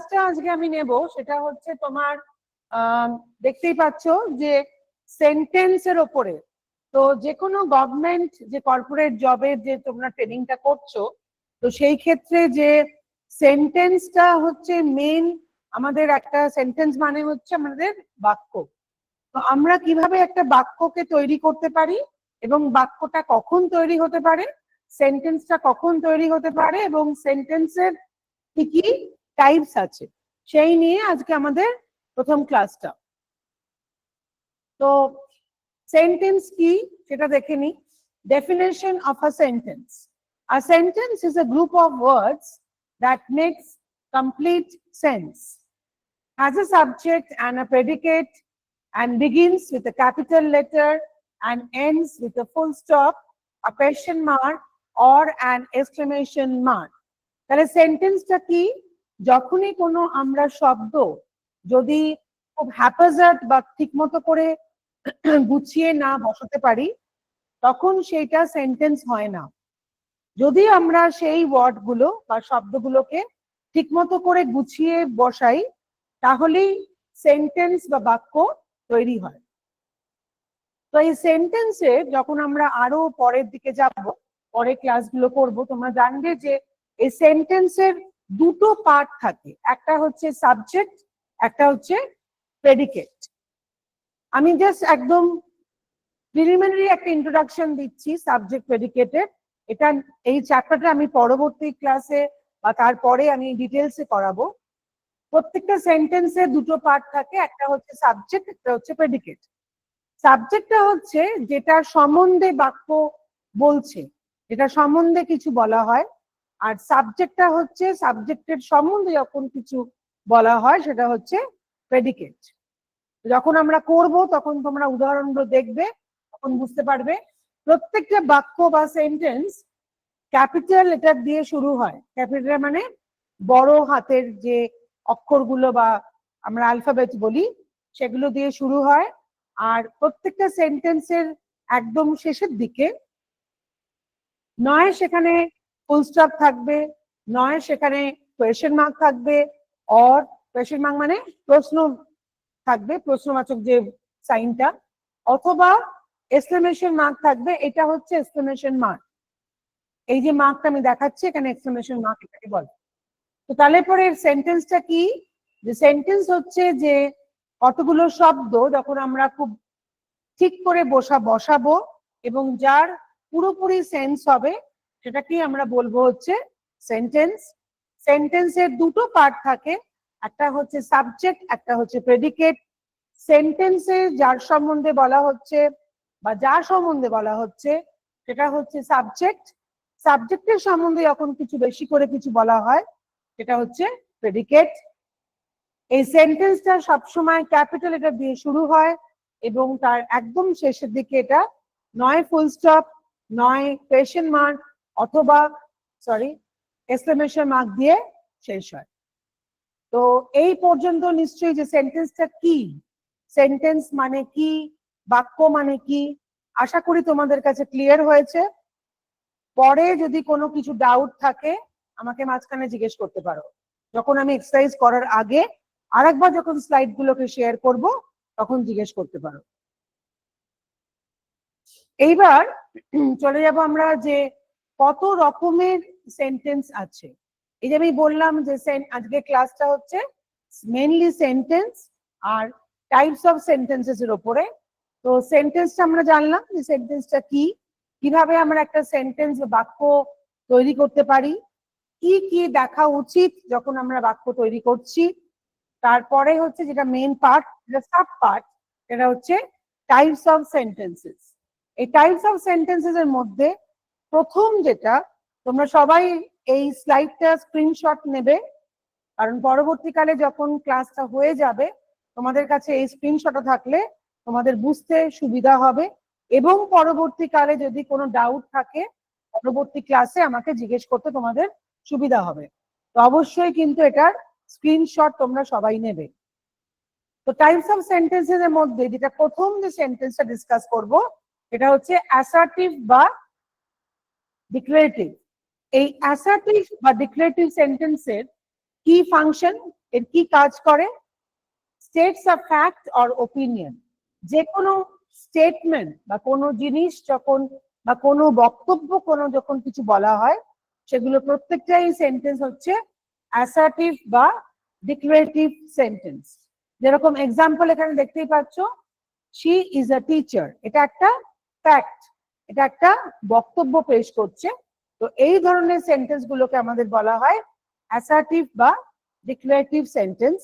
ক্লাসটা আজকে আমি নেব, সেটা হচ্ছে তোমার দেখতেই পাচ্ছ যে সেন্টেন্সের ওপরে তো যে কোনো গভর্নমেন্ট যে কর্পোরেট জবের যে তোমরা ট্রেনিংটা করছ, তো সেই ক্ষেত্রে যে সেন্টেন্সটা হচ্ছে মেন আমাদের একটা সেন্টেন্স মানে হচ্ছে আমাদের বাক্য। তো আমরা কীভাবে একটা বাক্যকে তৈরি করতে পারি এবং বাক্যটা কখন তৈরি হতে পারে সেন্টেন্সটা কখন তৈরি হতে পারে এবং সেন্টেন্সের কি কি টাইপস আছে সেই নিয়ে আজকে আমাদের প্রথম ক্লাসটা তো সেন্টেন্স কি সেটা দেখে নি definition of a sentence a sentence is a group of words that makes complete sense has a subject and a predicate and begins with a capital letter and ends with a full stop, a question mark or an exclamation mark. তাহলে সেন্টেন্সটা কি যখনই কোনো আমরা শব্দ যদি খুব haphazard বা ঠিক মতো করে গুছিয়ে না বসাতে পারি, তখন সেইটা সেন্টেন্স হয় না। যদি আমরা সেই ওয়ার্ডগুলো বা শব্দগুলোকে ঠিকমতো করে গুছিয়ে বসাই, তাহলেই সেন্টেন্স বা বাক্য তৈরি হয়। তো এই সেন্টেন্সে যখন আমরা আরও পরের দিকে যাব পরে ক্লাসগুলো করব, তোমরা জানবে যে এই সেন্টেন্সের দুটো পার্ট থাকে। একটা হচ্ছে সাবজেক্ট একটা হচ্ছে প্রেডিকেট আমি জাস্ট একদম প্রিলিমিনারি একটা ইন্ট্রোডাকশন দিচ্ছি সাবজেক্ট প্রেডিকেটের এটা এই চ্যাপ্টারটা আমি পরবর্তী ক্লাসে বা তারপরে আমি ডিটেলসে করাবো। প্রত্যেকটা সেন্টেন্সে দুটো পার্ট থাকে, একটা হচ্ছে সাবজেক্ট একটা হচ্ছে প্রেডিকেট সাবজেক্টটা হচ্ছে যেটা সম্বন্ধে বাক্য বলছে, যেটা সম্বন্ধে কিছু বলা হয়। আর সাবজেক্টটা হচ্ছে সাবজেক্টের সম্বন্ধে যখন কিছু বলা হয়, সেটা হচ্ছে প্রেডিকেট যখন আমরা করব, তখন তোমরা উদাহরণগুলো দেখবে, তখন বুঝতে পারবে। প্রত্যেকটা বাক্য বা সেন্টেন্স ক্যাপিটাল লেটার দিয়ে শুরু হয়। ক্যাপিটাল মানে বড় হাতের যে অক্ষরগুলো বা আমরা অ্যালফাবেট বলি, সেগুলো দিয়ে শুরু হয়। আর প্রত্যেকটা সেন্টেন্সের একদম শেষের দিকে, নয় সেখানে ফুল স্টপ থাকবে, নয় সেখানে কোয়েশ্চেন মার্ক থাকবে অর কোয়েশ্চেন মার্ক মানে প্রশ্ন থাকবে, প্রশ্নবাচক যে সাইনটা, অথবা এক্সক্লেমেশন মার্ক থাকবে, এটা হচ্ছে এক্সক্লেমেশন মার্ক এই যে মার্কটা আমি দেখাচ্ছি, এখানে এক্সক্লেমেশন মার্ক এটাকে বলে। তো তাহলে পরে সেন্টেন্সটা কি? যে সেন্টেন্স হচ্ছে যে কতগুলো শব্দ যখন আমরা খুব ঠিক করে বসা, বসাবো, এবং যার পুরোপুরি সেন্স হবে সেটাকেই আমরা বলব হচ্ছে সেন্টেন্স সেন্টেন্সের দুটো পার্ট থাকে, একটা হচ্ছে সাবজেক্ট একটা হচ্ছে প্রেডিকেট সেন্টেন্সে যার সম্বন্ধে বলা হচ্ছে বা যার সম্বন্ধে বলা হচ্ছে, সেটা হচ্ছে সাবজেক্ট সাবজেক্টের সম্বন্ধে যখন কিছু বেশি করে কিছু বলা হয়, সেটা হচ্ছে প্রেডিকেট এই সেন্টেন্সটা সবসময় ক্যাপিটাল এটা দিয়ে শুরু হয় এবং তার একদম শেষের দিকে এটা নয় ফুল স্টপ নয় কোয়েশ্চেন মার্ক অথবা সরি এক্সক্লেমেশন মার্ক দিয়ে শেষ হয়। তো এই পর্যন্ত নিশ্চয়ই যে সেন্টেন্সটা কি? সেন্টেন্স মানে কি? বাক্য মানে কি? আশা করি তোমাদের কাছে ক্লিয়ার হয়েছে। পরে যদি কোনো কিছু ডাউট থাকে, আমাকে মাঝখানে জিজ্ঞেস করতে পারো। যখন আমি এক্সারসাইজ করার আগে আরেকবার যখন স্লাইড গুলোকে শেয়ার করব, তখন জিজ্ঞেস করতে পারো। এইবার চলে যাব আমরা যে কত রকমের সেন্টেন্স আছে। এই যে আমি বললাম যে আজকে ক্লাসটা হচ্ছে মেনলি সেন্টেন্স আর টাইপস অফ সেন্টেন্সেস এর উপরে তো সেন্টেন্সটা আমরা জানলাম যে সেন্টেন্সটা কি, কীভাবে আমরা একটা সেন্টেন্স বা বাক্য তৈরি করতে পারি, কি কি দেখা উচিত যখন আমরা বাক্য তৈরি করছি। তারপরে হচ্ছে যেটা মেন পার্ট যেটা সাব পার্ট সেটা হচ্ছে টাইপস অফ সেন্টেন্সেস এই টাইপস অফ সেন্টেন্সেস এর মধ্যে প্রথম যেটা, তোমরা সবাই এই স্লাইডটা স্ক্রিনশট নেবে। কারণ পরবর্তীকালে যখন ক্লাসটা হয়ে যাবে, তোমাদের কাছে এই স্ক্রিনশটটা থাকলে তোমাদের বুঝতে সুবিধা হবে। এবং পরবর্তীকালে যদি কোনো ডাউট থাকে, পরবর্তী ক্লাসে আমাকে জিজ্ঞেস করতে তোমাদের সুবিধা হবে। তো অবশ্যই কিন্তু এটার স্ক্রিনশট তোমরা সবাই নেবে। তো টাইপস অফ সেন্টেন্সেস এর মধ্যে যেটা প্রথম যে সেন্টেন্সটা ডিসকাস করব এটা হচ্ছে অ্যাসার্টিভ বা ডিক্লারেটিভ এই অ্যাসার্টিভ বা ডিক্লারেটিভ সেন্টেন্সের কি ফাংশন এর কি কাজ করে states of fact or opinion যে কোনো স্টেটমেন্ট বা কোনো জিনিস যখন বা কোনো বক্তব্য কোনো যখন কিছু বলা হয়, সেগুলো প্রত্যেকটাই সেন্টেন্স হচ্ছে অ্যাসার্টিভ বা ডিক্লারেটিভ সেন্টেন্স যেরকম এক্সাম্পল এখানে দেখতেই পাচ্ছ শি ইজ আ টিচার এটা একটা ফ্যাক্ট এটা একটা বক্তব্য পেশ করছে। তো এই ধরনের সেন্টেন্স গুলোকে আমাদের বলা হয় অ্যাসার্টিভ বা ডিক্লারেটিভ সেন্টেন্স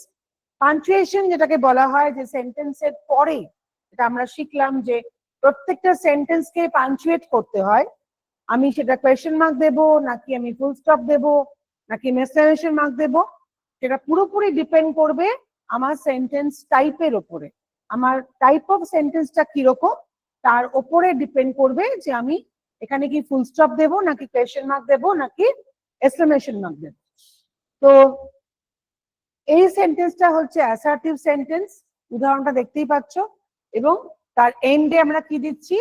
পাঞ্চুয়েশন যেটাকে বলা হয় যে সেন্টেন্সের পরে এটা আমরা শিখলাম যে প্রত্যেকটা সেন্টেন্সকে পাঞ্চুয়েট করতে হয়। আমি সেটা কোয়েশ্চেন মার্ক দেব, নাকি আমি ফুল স্টপ দেব, নাকি মেসলেশন মার্ক দেব? সেটা পুরোপুরি ডিপেন্ড করবে আমার সেন্টেন্স টাইপের ওপরে আমার টাইপ অফ সেন্টেন্সটা কীরকম? তার ওপরে ডিপেন্ড করবে যে আমি এখানে কি ফুল স্টপ দেব, নাকি কোয়েশ্চেন মার্ক দেব, নাকি এক্সক্লেমেশন মার্ক দেব। তো এই সেন্টেন্সটা হচ্ছে অ্যাসার্টিভ সেন্টেন্স উদাহরণটা দেখতেই পাচ্ছ। এবং তার এন্ডে আমরা কি দিচ্ছি?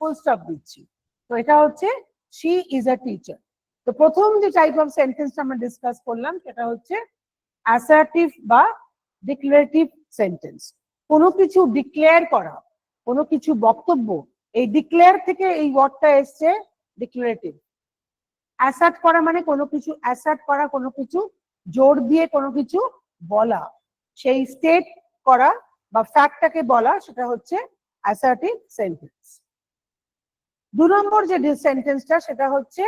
ফুল স্টপ দিচ্ছি। তো এটা হচ্ছে শি ইজ আ টিচার তো প্রথম যে টাইপ অফ সেন্টেন্সটা আমরা ডিসকাস করলাম, সেটা হচ্ছে অ্যাসার্টিভ বা ডিক্লারেটিভ সেন্টেন্স কোনো কিছু ডিক্লেয়ার করা। কোনো কিছু বক্তব্য, এই ডিক্লেয়ার থেকে এই ওয়ার্ডটা এসছে ডিক্লারেটিভ অ্যাসার্ট করা মানে কোনো কিছু অ্যাসার্ট করা কোনো কিছু, জোর দিয়ে কোনো কিছু বলা। সেই স্টেট করা বা ফ্যাক্টটাকে বলা, সেটা হচ্ছে অ্যাসার্টিভ সেন্টেন্স দু নম্বর যে সেন্টেন্সটা সেটা হচ্ছে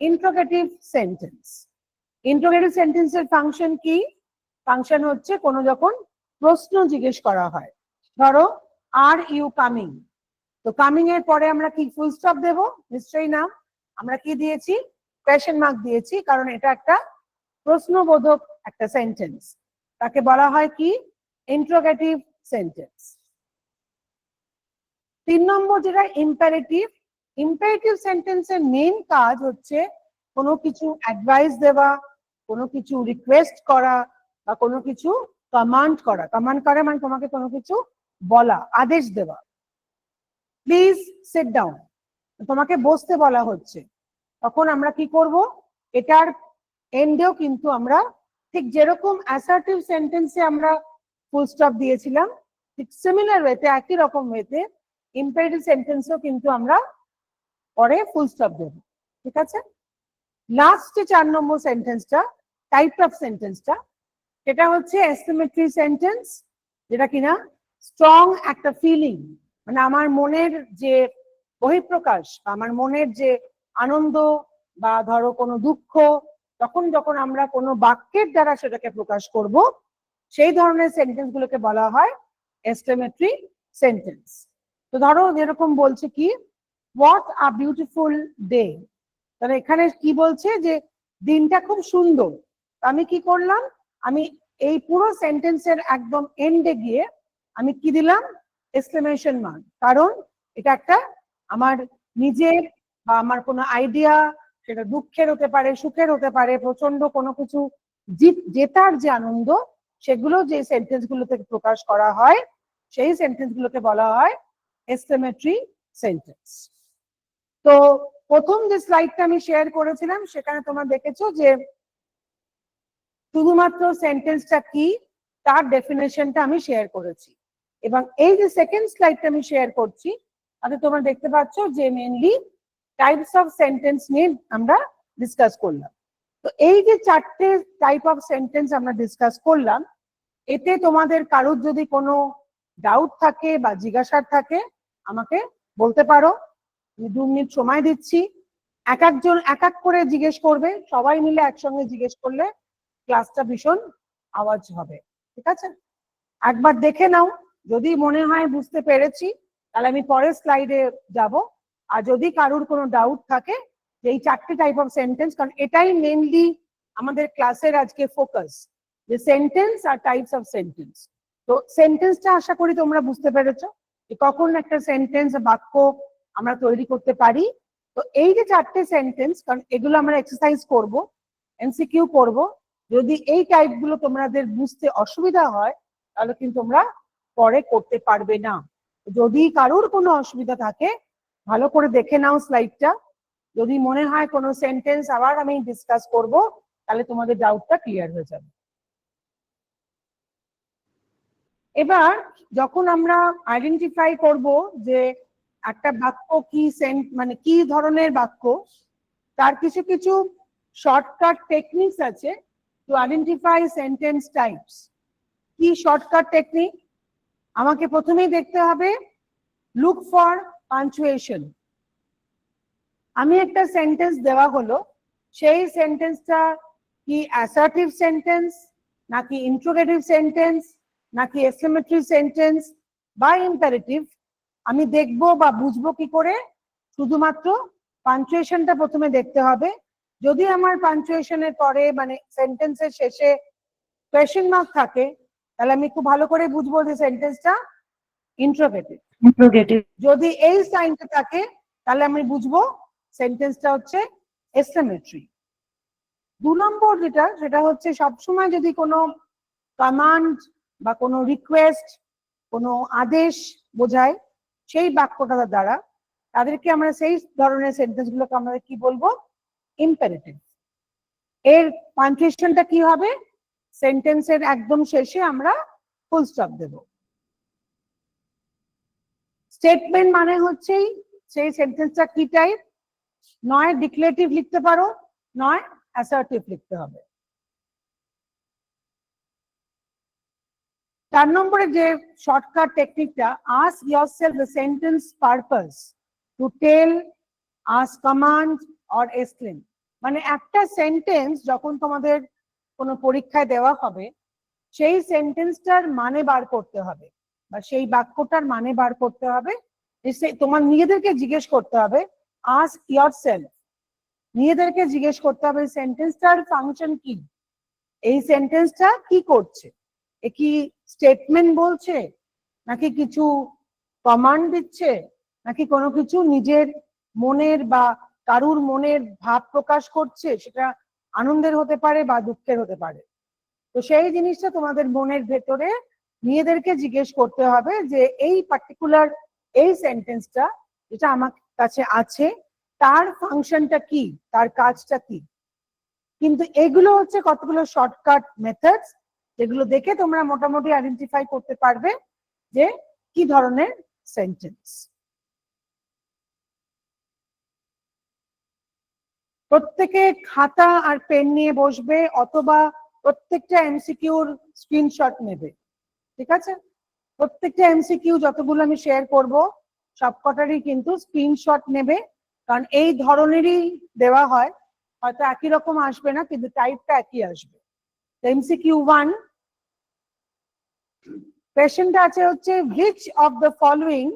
ইন্ট্রোগেটিভ সেন্টেন্স ইন্ট্রোগেটিভ সেন্টেন্সের ফাংশন কি? ফাংশন হচ্ছে কোনো যখন প্রশ্ন জিজ্ঞেস করা হয়। ধরো আর ইউ কামিং তো কামিং এর পরে আমরা কি ফুল স্টপ দেব? নিশ্চয়ই না আমরা কি দিয়েছি? কোয়েশ্চেন মার্ক দিয়েছি, কারণ এটা একটা প্রশ্নবোধক একটা সেন্টেন্স তাকে বলা হয় কি? ইন্ট্রোগেটিভ সেন্টেন্স তিন নম্বর যেটা ইম্পারেটিভ ইম্পারেটিভ সেন্টেন্সের মেইন কাজ হচ্ছে কোনো কিছু অ্যাডভাইস দেওয়া, কোনো কিছু রিকোয়েস্ট করা বা কোনো কিছু কমান্ড করা। কমান্ড করা মানে তোমাকে কোনো কিছু বলা, আদেশ দেওয়া। প্লিজ সেট ডাউন তোমাকে বসতে বলা হচ্ছে। তখন আমরা কি করব? এটার এন্ডেও কিন্তু আমরা ঠিক যেরকম অ্যাসার্টিভ সেন্টেন্সে আমরা ফুল স্টপ দিয়েছিলাম, ঠিক সিমিলার ওয়েতে একই রকম ওয়েতে ইম্পারেটিভ সেন্টেন্সও কিন্তু আমরা পরে ফুল স্টপ দেব। ঠিক আছে? লাস্ট চার নম্বর সেন্টেন্সটা টাইপ অফ সেন্টেন্সটা সেটা হচ্ছে এস্টিমেটরি সেন্টেন্স যেটা কিনা স্ট্রং একটা ফিলিং মানে আমার মনের যে বহিঃপ্রকাশ বা আমার মনের যে আনন্দ বা ধরো কোনো দুঃখ, তখন যখন আমরা কোনো বাক্যের দ্বারা সেটাকে প্রকাশ করব, সেই ধরনের সেন্টেন্স গুলোকে বলা হয় এস্টিমেটরি সেন্টেন্স তো ধরো যেরকম বলছে কি হোয়াট আ বিউটিফুল ডে তাহলে এখানে কি বলছে যে, দিনটা খুব সুন্দর। আমি কি করলাম, আমি এই পুরো সেন্টেন্সের একদম এন্ডে গিয়ে আমি কি দিলাম? এক্সক্লেমেশন মার্ক কারণ এটা একটা আমার নিজের বা আমার কোনো আইডিয়া সেটা দুঃখের হতে পারে, সুখের হতে পারে প্রচণ্ড কোনো কিছু জিত, জেতার যে আনন্দ, সেগুলো যে সেন্টেন্সগুলো থেকে প্রকাশ করা হয়, সেই সেন্টেন্স গুলোকে বলা হয় এস্টিমেটরি সেন্টেন্স তো প্রথম যে স্লাইডটা আমি শেয়ার করেছিলাম, সেখানে তোমরা দেখেছ যে শুধুমাত্র সেন্টেন্সটা কি? তার ডেফিনেশনটা আমি শেয়ার করেছি। এবং এই যে সেকেন্ড স্লাইডটা আমি শেয়ার করছি, তাতে তোমরা দেখতে পাচ্ছ যে মেনলি টাইপস অফ সেন্টেন্স নিয়ে আমরা ডিসকাস করলাম। তো এই যে চারটে টাইপ অফ সেন্টেন্স আমরা ডিসকাস করলাম, এতে তোমাদের কারোর যদি কোনো ডাউট থাকে বা জিজ্ঞাসার থাকে, আমাকে বলতে পারো। আমি দু মিনিট সময় দিচ্ছি। এক একজন এক এক করে জিজ্ঞেস করবে। সবাই মিলে একসঙ্গে জিজ্ঞেস করলে ক্লাসটা ভীষণ আওয়াজ হবে। ঠিক আছে? একবার দেখে নাও। যদি মনে হয় বুঝতে পেরেছি, তাহলে আমি পরের স্লাইডে যাব। আর যদি কারোর কোনো ডাউট থাকে, যে এই চারটে টাইপ অফ সেন্টেন্স কারণ এটাই মেনলি আমাদের ক্লাসের আজকে ফোকাস যে সেন্টেন্স আর টাইপস অফ সেন্টেন্স তো সেন্টেন্সটা আশা করি তোমরা বুঝতে পেরেছ, যে কখন একটা সেন্টেন্স বাক্য আমরা তৈরি করতে পারি। তো এই যে চারটে সেন্টেন্স কারণ এগুলো আমরা এক্সারসাইজ করব এমসিকিউ করব, যদি এই টাইপগুলো তোমাদের বুঝতে অসুবিধা হয়, তাহলে কিন্তু তোমরা পরে করতে পারবে না। যদি কারোর কোনো অসুবিধা থাকে, ভালো করে দেখে নাও স্লাইডটা যদি মনে হয় কোনো সেন্টেন্স আবার আমি ডিসকাস করব, তাহলে তোমাদের ডাউটটা ক্লিয়ার হয়ে যাবে। এবার যখন আমরা আইডেন্টিফাই করব যে একটা বাক্য কি সেন্ট মানে কি ধরনের বাক্য, তার কিছু কিছু শর্টকাট টেকনিক্স আছে টু আইডেন্টিফাই সেন্টেন্স টাইপস কি শর্টকাট টেকনিক আমাকে প্রথমেই দেখতে হবে লুক ফর পাঞ্চুয়েশন আমি একটা সেন্টেন্স দেওয়া হলো, সেই সেন্টেন্সটা কি অ্যাসার্টিভ সেন্টেন্স নাকি ইন্ট্রোগেটিভ সেন্টেন্স নাকি এক্সক্লেমেটরি সেন্টেন্স বা ইম্পারেটিভ আমি দেখব বা বুঝব কি করে? শুধুমাত্র পাঞ্চুয়েশনটা প্রথমে দেখতে হবে। যদি আমার পাঞ্চুয়েশনের পরে মানে সেন্টেন্সের শেষে কোয়েশ্চেন মার্ক থাকে তাহলে আমি খুব ভালো করে বুঝব যে সেন্টেন্সটা ইন্ট্রোগেটিভ ইন্ট্রোগেটিভ যদি এই সাইনটা থাকে তাহলে আমি বুঝব সেন্টেন্সটা হচ্ছে এক্সক্লেমেটরি দু নম্বর যেটা সেটা হচ্ছে সবসময় যদি কোনো কমান্ড বা কোনো রিকোয়েস্ট কোনো আদেশ বোঝায় সেই বাক্যটা দ্বারা তাদেরকে আমরা সেই ধরনের সেন্টেন্স গুলোকে আমরা কি বলব? ইম্পারেটিভ এর পাঞ্চুয়েশনটা কি হবে? সেন্টেন্সের একদম শেষে আমরা ফুল স্টপ দেব। স্টেটমেন্ট মানে হচ্ছেই সেই সেন্টেন্সটা কি টাইপ নয় ডিক্লেটিভ লিখতে পারো, নয় অ্যাসার্টিভ লিখতে হবে। চার নম্বরে যে শর্টকাট টেকনিকটা ask yourself sentence purpose to tell us command or explain মানে একটা সেন্টেন্স যখন তোমাদের কোনো পরীক্ষায় দেওয়া হবে, সেই সেন্টেন্সটার মানে বার করতে হবে বা সেই বাক্যটার মানে বার করতে হবে। তোমার নিজেদেরকে জিজ্ঞেস করতে হবে আস্ক ইয়োর সেলফ নিজেদেরকে জিজ্ঞেস করতে হবে সেন্টেন্সটার ফাংশন কি? এই সেন্টেন্সটা কি করছে? এ কি স্টেটমেন্ট বলছে? নাকি কিছু কমান্ড দিচ্ছে? নাকি কোনো কিছু নিজের মনের বা কারুর মনের ভাব প্রকাশ করছে? সেটা আনন্দের হতে পারে বা দুঃখের হতে পারে। তো সেই জিনিসটা তোমাদের মনের ভেতরে নিজেদেরকে জিজ্ঞেস করতে হবে যে এই পার্টিকুলার এই সেন্টেন্সটা যেটা আমার কাছে আছে, তার ফাংশনটা কি? তার কাজটা কি? কিন্তু এগুলো হচ্ছে কতগুলো শর্টকাট মেথডস যেগুলো দেখে তোমরা মোটামুটি আইডেন্টিফাই করতে পারবে যে কি ধরনের সেন্টেন্স প্রত্যেকে খাতা আর পেন নিয়ে বসবে অথবা প্রত্যেকটা এমসিকিউর স্ক্রিনশট নেবে, ঠিক আছে? প্রত্যেকটা এমসিকিউ যতগুলো আমি শেয়ার করব, সবকটারই কিন্তু স্ক্রিনশট নেবে, কারণ এই ধরনেরই দেওয়া হয়, হয়তো একই রকম আসবে না, কিন্তু টাইপটা একই আসবে। এমসিকিউ ওয়ান কোয়েশ্চেনটা আছে হচ্ছে, which of the following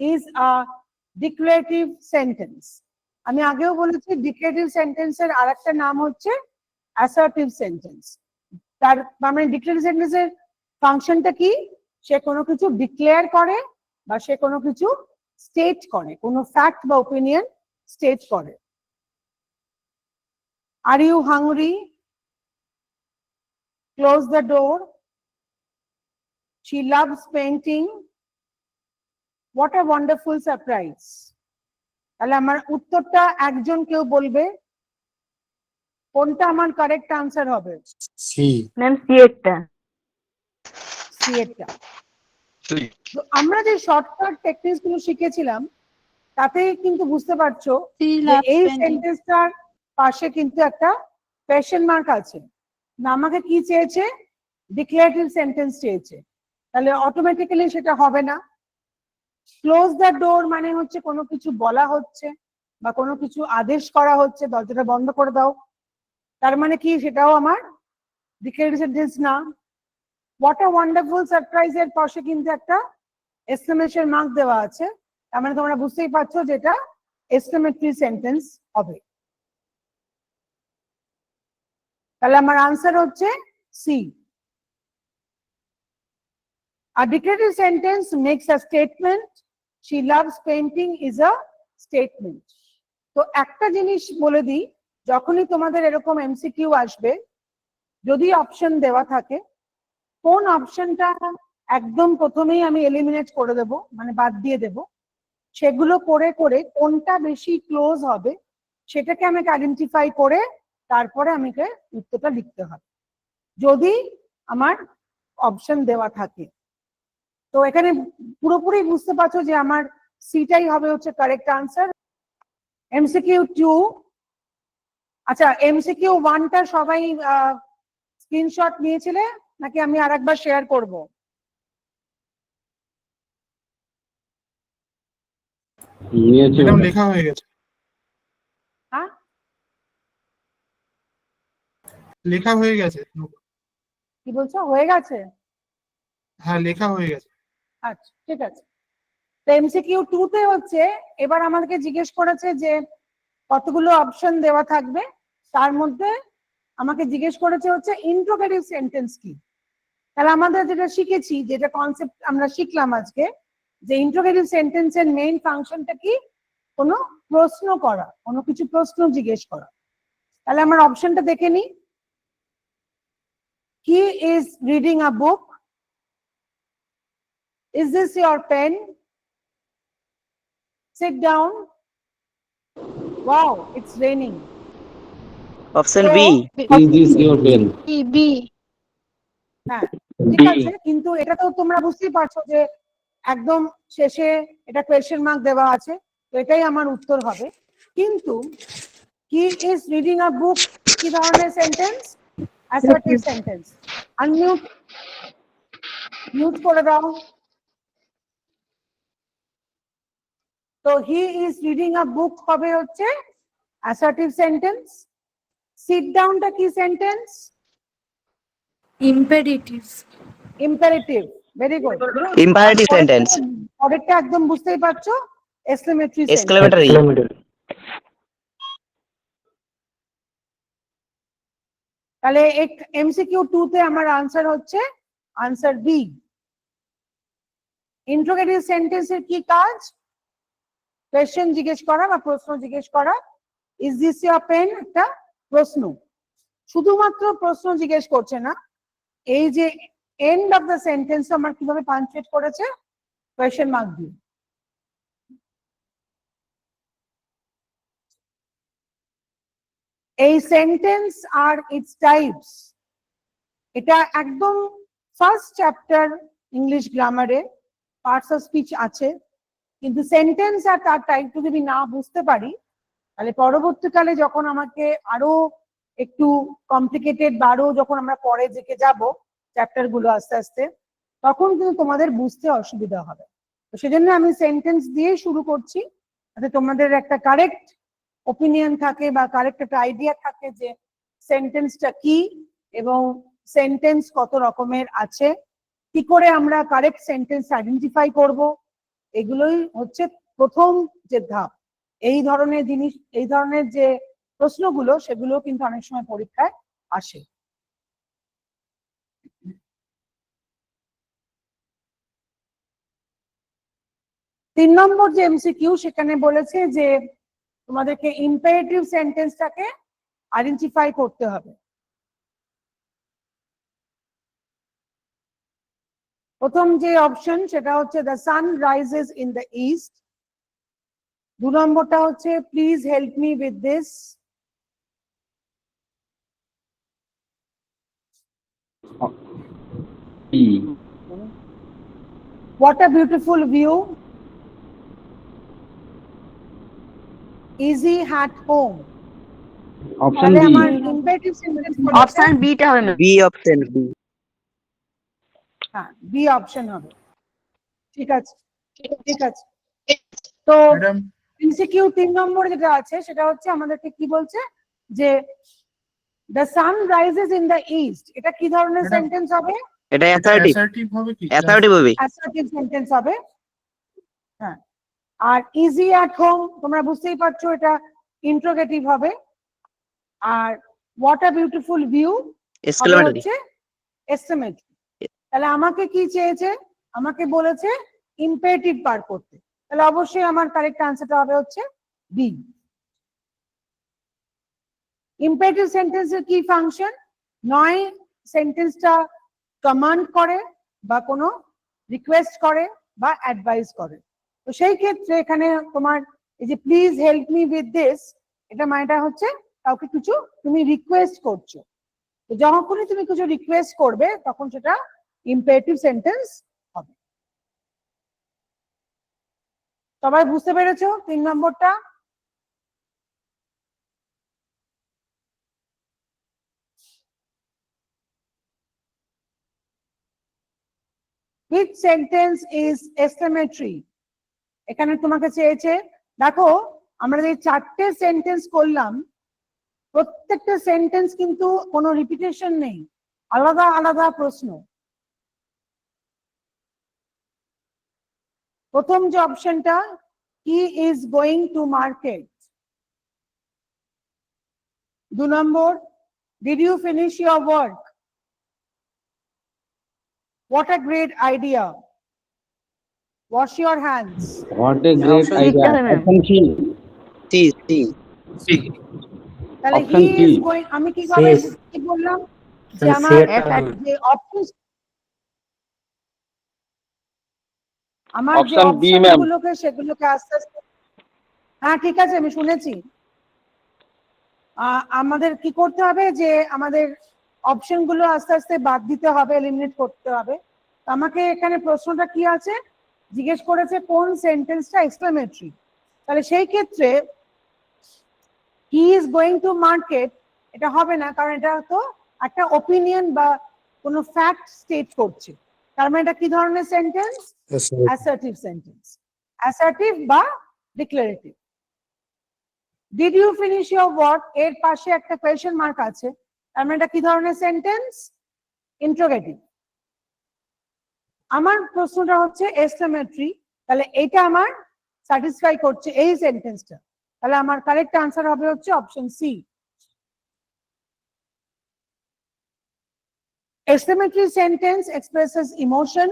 is a declarative sentence? আমি আগেও বলেছি ডিক্লেটিভ সেন্টেন্সের আরেকটা নাম হচ্ছে অ্যাসার্টিভ সেন্টেন্স তার মানে ডিক্লেটিভ সেন্টেন্সের ফাংশনটা কি? সে কোনো কিছু ডিক্লেয়ার করে বা সে কোনো কিছু স্টেট করে, কোনো ফ্যাক্ট বা ওপিনিয়ন স্টেট করে। Are you hungry close the door She loves painting What a wonderful surprise. তাহলে আমার উত্তরটা একজন কেউ বলবে। কোনটা আমার কারেক্ট আনসার হবে? সি ম্যাম সি সি এরটা তো আমরা যে শর্টকাট টেকনিক্সগুলো শিখেছিলাম তাতে কিন্তু বুঝতে পারছ এই সেন্টেন্সটার পাশে কিন্তু একটা কোয়েশ্চেন মার্ক আছে। না আমাকে কি চেয়েছে? ডিক্লারেটিভ সেন্টেন্স চেয়েছে। তাহলে অটোমেটিক্যালি সেটা হবে না। ক্লোজ দ্য ডোর মানে হচ্ছে কোনো কিছু বলা হচ্ছে বা কোনো কিছু আদেশ করা হচ্ছে, দরজাটা বন্ধ করে দাও। তার মানে কি? সেটাও আমার ডিক্লারেটিভ সেন্টেন্স না। হোয়াট আ ওয়ান্ডারফুল সারপ্রাইজ এর পাশে কিন্তু একটা এক্সক্লেমেশন মার্ক দেওয়া আছে। তার মানে তোমরা বুঝতেই পারছ যেটা এক্সক্লেমেটরি সেন্টেন্স হবে। তাহলে আমার আনসার হচ্ছে C A declarative sentence makes a statement. She loves painting is a statement. তো একটা জিনিস বলে দিই, যখনই তোমাদের এরকম এমসিকিউ আসবে, যদি অপশন দেওয়া থাকে, কোন অপশনটা একদম প্রথমেই আমি এলিমিনেট করে দেব মানে বাদ দিয়ে দেব, সেগুলো করে করে কোনটা বেশি ক্লোজ হবে, সেটাকে আমাকে আইডেন্টিফাই করে তারপরে আমাকে উত্তরটা লিখতে হবে যদি আমার অপশন দেওয়া থাকে তো এখানে পুরোপুরি বুঝতে পারছ যে আমার সিটাই হবে হচ্ছে কারেক্ট আনসার এমসিকিউ টু আচ্ছা এমসিকিউ ওয়ানটা সবাই স্ক্রিনশট নিয়েছিলে? নাকি আমি আর একবার শেয়ার করব লেখা হয়ে গেছে। হ্যাঁ? লেখা হয়ে গেছে। কি বলছো? হয়ে গেছে? হ্যাঁ লেখা হয়ে গেছে। আচ্ছা ঠিক আছে। তো এমসিকিউ টু তে হচ্ছে, এবার আমাদেরকে জিজ্ঞেস করেছে যে কতগুলো অপশন দেওয়া থাকবে। তার মধ্যে আমাকে জিজ্ঞেস করেছে হচ্ছে ইন্ট্রোগেটিভ সেন্টেন্স কি। তাহলে আমাদের যেটা শিখেছি, যেটা কনসেপ্ট আমরা শিখলাম আজকে, যে ইন্ট্রোগেটিভ সেন্টেন্সের মেইন ফাংশনটা কি? কোনো প্রশ্ন করা, কোনো কিছু প্রশ্ন জিজ্ঞেস করা। তাহলে আমার অপশনটা দেখে নিই। He is reading a book Is this your pen? Sit down. Wow, it's raining. Option So, B is this your pen B হ্যাঁ ঠিক আছে কিন্তু এটা তো তোমরা বুঝতেই পারছ যে একদম শেষে এটা কোয়েশ্চেন মার্ক দেওয়া আছে তো এটাই আমার উত্তর হবে। কিন্তু কি ইজ রিডিং আ বুক কি ধরনের sentence assertive sentence unmute mute করে দাও। তো হি ইজ রিডিং আ বুক হবে হচ্ছে? অ্যাসার্টিভ সেন্টেন্স সিট ডাউনটা কি sentence imperative imperative very good imperative sentence পরেরটা একদম বুঝতেই পারছ? এক্সক্লেমেটরি এক্সক্লেমেটরি তাহলে এমসিকিউ টু তে আমার আনসার হচ্ছে আনসার বি ইন্ট্রোগেটিভ সেন্টেন্সের কি কাজ? কোয়েশ্চেন জিজ্ঞেস করা বা প্রশ্ন জিজ্ঞেস করা ইজ দিস ইয়োর পেন একটা প্রশ্ন। শুধুমাত্র প্রশ্ন জিজ্ঞেস করছে না, এই যে এন্ড অফ দ্য সেন্টেন্স আমার কীভাবে পাঞ্চুয়েট করেছে কোয়েশ্চেন মার্ক দিয়ে। এই সেন্টেন্স আর ইটস টাইপস এটা একদম ফার্স্ট চ্যাপ্টার ইংলিশ গ্রামারে পার্টস অফ স্পিচ আছে। কিন্তু সেন্টেন্স আর তার টাইপটা যদি না বুঝতে পারি, তাহলে পরবর্তীকালে যখন আমাকে আরও একটু কমপ্লিকেটেড বা যখন আমরা পরে দিকে যাব চ্যাপ্টারগুলো আস্তে আস্তে, তখন কিন্তু তোমাদের বুঝতে অসুবিধা হবে। তো সেজন্য আমি সেন্টেন্স দিয়ে শুরু করছি, যাতে তোমাদের একটা কারেক্ট ওপিনিয়ন থাকে বা কারেক্ট একটা আইডিয়া থাকে যে সেন্টেন্সটা কি এবং সেন্টেন্স কত রকমের আছে, কি করে আমরা কারেক্ট সেন্টেন্স আইডেন্টিফাই করব এগুলোই হচ্ছে প্রথম যে ধাপ। এই ধরনের জিনিস, এই ধরনের যে প্রশ্নগুলো সেগুলো কিন্তু অনেক সময় পরীক্ষায় আসে। তিন নম্বর যে এমসিকিউ সেখানে বলেছে যে তোমাদেরকে ইম্পারেটিভ সেন্টেন্সটাকে আইডেন্টিফাই করতে হবে। প্রথম যে অপশন সেটা হচ্ছে the sun rises in the east দু নম্বরটা হচ্ছে please help me with this E what a beautiful view is he at home option তাহলে বি আমার ইম্পারেটিভ সেন্টেন্স অপশন বিটা হবে বি অপশন বি হ্যাঁ বি অপশন হবে। ঠিক আছে ঠিক আছে। তো ম্যাডাম এমসিকিউ তিন নম্বর যেটা আছে সেটা হচ্ছে আমাদেরকে কি বলছে? যে the sun rises in the east এটা কি ধরনের সেন্টেন্স হবে? এটা অ্যাসার্টিভ অ্যাসার্টিভ হবে কি? অ্যাসার্টিভ হবে। অ্যাসার্টিভ সেন্টেন্স হবে। হ্যাঁ। আর ইজি অ্যাট হোম তোমরা বুঝতেই পারছ এটা ইন্ট্রোগেটিভ হবে। আর what a beautiful view exclamatory হচ্ছে এস্টিমেট তাহলে আমাকে কি চেয়েছে? আমাকে বলেছে ইম্পারেটিভ বার করতে। তাহলে অবশ্যই আমার কারেক্ট আনসারটা হবে হচ্ছে বি ইম্পারেটিভ সেন্টেন্সের কি ফাংশন নয় সেন্টেন্সটা কমান্ড করে বা কোনো রিকোয়েস্ট করে বা অ্যাডভাইস করে। তো সেই ক্ষেত্রে এখানে তোমার এই যে please help me with this এটা মানেটা হচ্ছে কাউকে কিছু তুমি রিকোয়েস্ট করছ। তো যখনই তুমি কিছু রিকোয়েস্ট করবে, তখন সেটা ইম্পারেটিভ সেন্টেন্স হবে। সবাই বুঝতে পেরেছ তিন নম্বরটা? Which sentence is exclamatory এখানে তোমাকে চেয়েছে, দেখো, আমরা যে চারটে সেন্টেন্স করলাম, প্রত্যেকটা সেন্টেন্স কিন্তু কোনো রিপিটেশন নেই। আলাদা আলাদা প্রশ্ন। প্রথম যে অপশনটা he is going to market দু নম্বর did you finish your work what a great idea wash your hands What a great Option idea. লিখতে হবে, ma'am. Option C. C C তাহলে Option he is D. Going আমি কি করে Yes. কি বললাম যে Sir, আমার say it, ma'am. যে অপশন আমার যে. অপশনগুলোকে সেগুলোকে আস্তে আস্তে হ্যাঁ ঠিক আছে আমি শুনেছি। আমাদের কি করতে হবে যে আমাদের অপশনগুলো আস্তে আস্তে বাদ দিতে হবে এলিমিনেট করতে হবে। আমাকে এখানে প্রশ্নটা কি আছে? জিজ্ঞেস করেছে কোন সেন্টেন্সটা এক্সক্লামেটরি তাহলে সেই ক্ষেত্রে he is going to market এটা হবে না কারণ এটা তো একটা ওপিনিয়ন বা কোনো ফ্যাক্ট স্টেট করছে। তার মানে এটা কি ধরনের সেন্টেন্স অ্যাসার্টিভ সেন্টেন্স অ্যাসার্টিভ বা declarative did you finish your work এর পাশে একটা কোয়েশ্চেন মার্ক আছে। তার মানে এটা কি ধরনের সেন্টেন্স ইন্ট্রোগেটিভ আমার প্রশ্নটা হচ্ছে এক্সক্লামেটরি তাহলে এটা আমার স্যাটিসফাই করছে এই সেন্টেন্সটা তাহলে আমার কারেক্ট আনসার হবে হচ্ছে option C exclamatory sentence expresses emotion.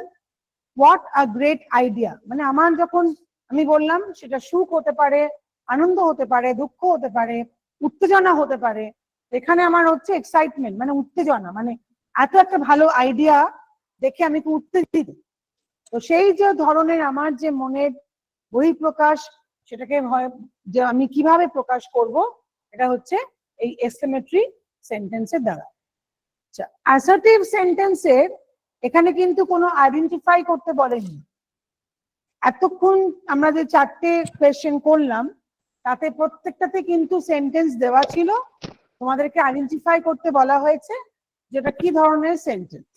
What a great idea. মানে আমার যখন আমি বললাম, সেটা সুখ হতে পারে, আনন্দ হতে পারে, দুঃখ হতে পারে, উত্তেজনা হতে পারে, এখানে আমার হচ্ছে এক্সাইটমেন্ট মানে উত্তেজনা মানে এত একটা ভালো আইডিয়া দেখে আমি খুব উত্তেজিত। তো সেই যে ধরনের আমার যে মনের বহিঃপ্রকাশ, সেটাকে যে আমি কীভাবে প্রকাশ করব, এটা হচ্ছে এই এক্সক্লেমেটরি সেন্টেন্সের দ্বারা। অ্যাসার্টিভ সেন্টেন্সের এখানে কিন্তু কোনো আইডেন্টিফাই করতে বলেনি। এতক্ষণ আমরা যে চারটে কোয়েশ্চেন করলাম, তাতে প্রত্যেকটাতে কিন্তু সেন্টেন্স দেওয়া ছিল। তোমাদেরকে আইডেন্টিফাই করতে বলা হয়েছে যেটা কি ধরনের সেন্টেন্স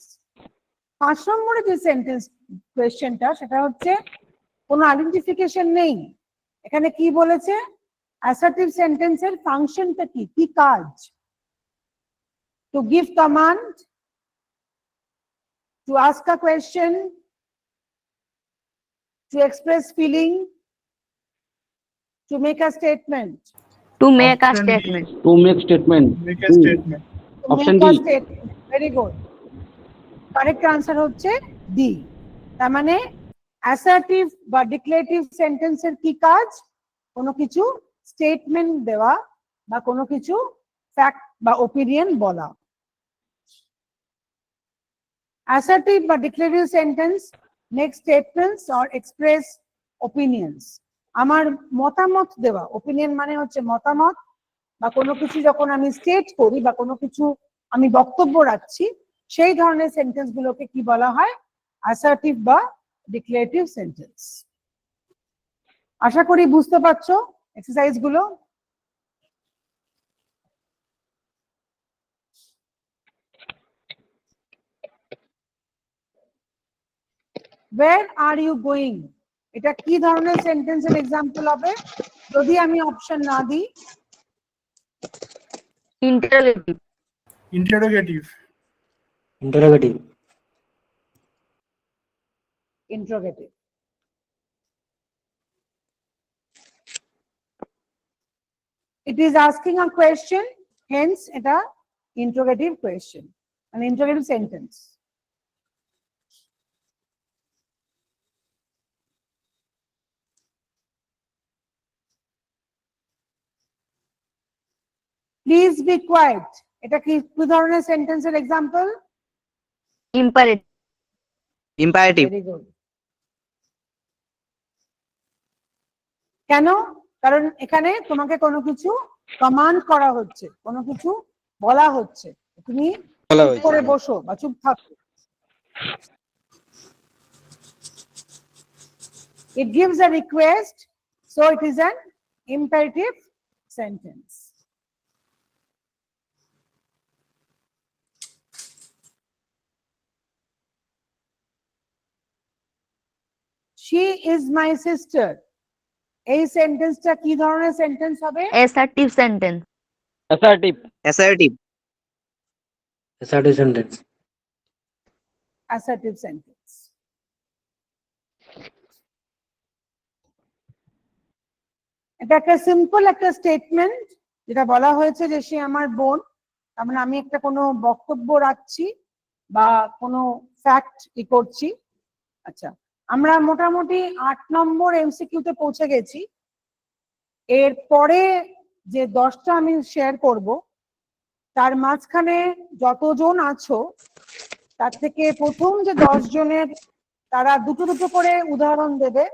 পাঁচ নম্বরে যে সেন্টেন্স কোয়েশ্চেনটা সেটা হচ্ছে কোনো আইডেন্টিফিকেশন নেই। এখানে কি বলেছে? অ্যাসার্টিভ সেন্টেন্সের ফাংশনটা কি? কি কাজ? to give command, to ask a question, to express feeling, to make a statement. to make a Option D. statement. To make statement. Make a Hmm. statement. To Option make a D. statement. Very good. Correct answer হচ্ছে D. তার মানে assertive বা ডিক্লেটিভ সেন্টেন্সের কি কাজ কোনো কিছু statement দেওয়া বা কোনো কিছু ফ্যাক্ট বা ওপিনিয়ন বলা assertive বা declarative sentence make statements or express opinions. আমার মতামত দেওয়া ওপিনিয়ন মানে হচ্ছে মতামত বা কোনো কিছু যখন আমি স্টেট করি বা কোনো কিছু আমি বক্তব্য রাখছি, সেই ধরনের সেন্টেন্স গুলোকে কি বলা হয়? অ্যাসার্টিভ বা ডিক্লারেটিভ সেন্টেন্স আশা করি বুঝতে পারছ এক্সারসাইজগুলো। ওয়ের আর ইউ গোয়িং এটা কি ধরনের সেন্টেন্সের এক্সাম্পল হবে যদি আমি অপশন না দিই Interrogative. Interrogative. Interrogative. interrogative it is asking a question hence এটা interrogative question an interrogative sentence Please be quiet এটা কি কি ধরনের সেন্টেন্সের example Imperative. Imperative very good কেন? কারণ এখানে তোমাকে কোনো কিছু কমান্ড করা হচ্ছে কোনো কিছু বলা হচ্ছে। তুমি করে বসো বা চুপ থাকো। It gives a request, so it is an imperative sentence. She is my sister. এই সেন্টেন্সটা কি ধরনের সেন্টেন্স হবে? Assertive sentence. Assertive, assertive, assertive sentence, assertive sentence এটা একটা সিম্পল একটা স্টেটমেন্ট যেটা বলা হয়েছে যে সে আমার বোন। তার মানে আমি একটা কোনো বক্তব্য রাখছি বা কোনো ফ্যাক্ট ই করছি। আচ্ছা আমরা মোটামুটি আট নম্বর এমসিকিউতে পৌঁছে গেছি। এর পরে যে দশটা আমি শেয়ার করব, তার মাঝখানে যতজন আছো, তার থেকে প্রথম যে দশ জনের তারা দুটো দুটো করে উদাহরণ দেবে।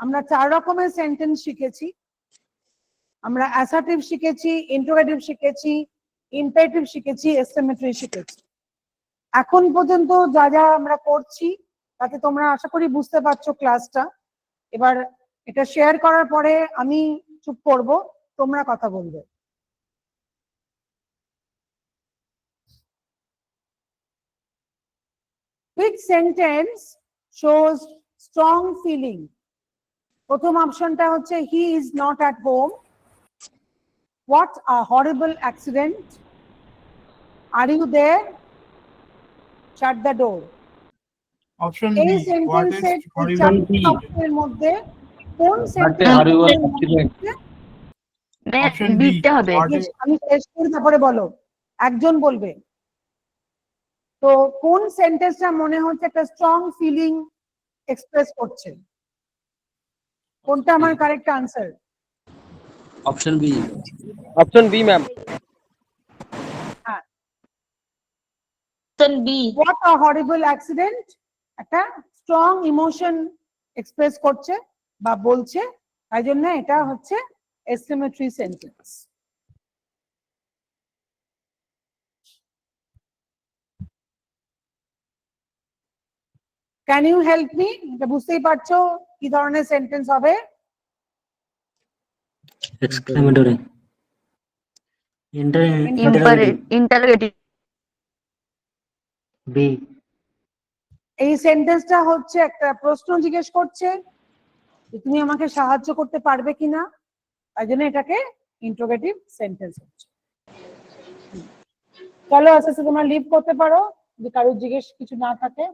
আমরা চার রকমের সেন্টেন্স শিখেছি। আমরা অ্যাসার্টিভ শিখেছি ইন্টারোগেটিভ শিখেছি ইম্পারেটিভ শিখেছি এস্টিমেটরি শিখেছি। এখন পর্যন্ত যা যা আমরা করছি তাতে তোমরা আশা করি বুঝতে পারছ ক্লাসটা এবার এটা শেয়ার করার পরে আমি চুপ করব, তোমরা কথা বলবে। Which sentence shows strong feeling? প্রথম অপশনটা হচ্ছে he is not at home what a horrible accident are you there shut the door option এই বি হোয়াট সেন্টেন্সের ইজ হরিবল চারটি অপশনের মধ্যে কোন What a horrible accident. Option B, দিতে হবে। what is- আমি শেষ করি তারপরে বলো। একজন বলবে। তো কোন সেন্টেন্সটা মনে হচ্ছে একটা স্ট্রং ফিলিং এক্সপ্রেস করছে? কোনটা আমার correct answer option B. Option B, ma'am. Option B what a horrible accident একটা স্ট্রং ইমোশন এক্সপ্রেস করছে বা বলছে তাই জন্য এটা হচ্ছে এস্টিমেটরি sentence can you help me এটা বুঝতেই পারছ কি ধরনের সেন্টেন্স হবে? ইম্পারেটিভ ইন্টারোগেটিভ B, এই সেন্টেন্সটা হচ্ছে একটা প্রশ্ন জিজ্ঞেস করছে যে তুমি আমাকে সাহায্য করতে পারবে কিনা? তাই জন্য এটাকে ইন্ট্রোগেটিভ সেন্টেন্স হচ্ছে। চলো আস্তে আস্তে তোমরা লিভ করতে পারো। যদি কারোর জিজ্ঞেস কিছু না থাকে